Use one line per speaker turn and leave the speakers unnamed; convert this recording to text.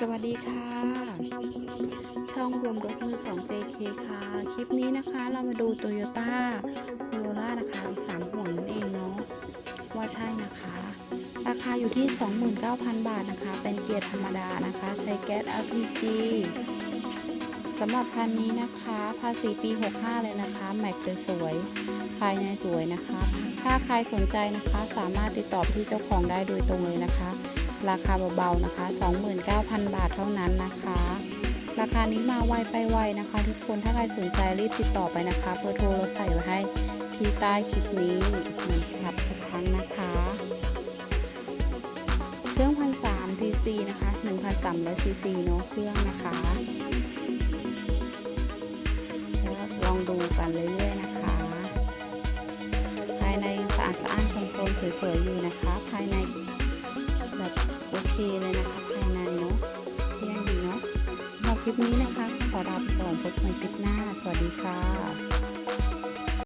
สวัสดีค่ะ ช่องรวมรถมือ2 JK ค่ะ คลิปนี้นะคะเรามาดู Toyota Corolla นะคะอีก3ห่วงนั่นเองเนาะว่าใช่นะคะ ราคาอยู่ที่ 29,000 บาทนะคะ เป็นเกียร์ธรรมดานะคะ ใช้แก๊ส LPG สำหรับคันนี้นะคะ ภาษีปี 65 เลยนะคะแม็กจะสวยภายในสวยนะคะ ถ้าใครสนใจนะคะสามารถติดต่อที่เจ้าของได้โดยตรงเลยนะคะ ราคาเบาๆนะคะ 29,000 บาทเท่านั้นนะคะ ราคานี้มาไวไปไวนะคะ ทุกคนถ้าใครสนใจรีบติดต่อไปนะคะเบอร์โทรเราใส่ไว้ให้ที่ใต้คลิปนี้นะครับทุกครั้งนะคะ เครื่องพันสามทีซีนะคะ1,300ซีซีเนาะเครื่องนะคะแล้วลองดูกันเรื่อยๆนะคะ ภายในสะอาดสะอ้านคอนโซลสวยๆอยู่นะคะ ภายใน เคเลยนะคะภายในเนาะเที่ยงดีเนาะสำหรับคลิปนี้นะคะขอลาไปก่อนพบกันใหม่คลิปหน้า สวัสดีค่ะ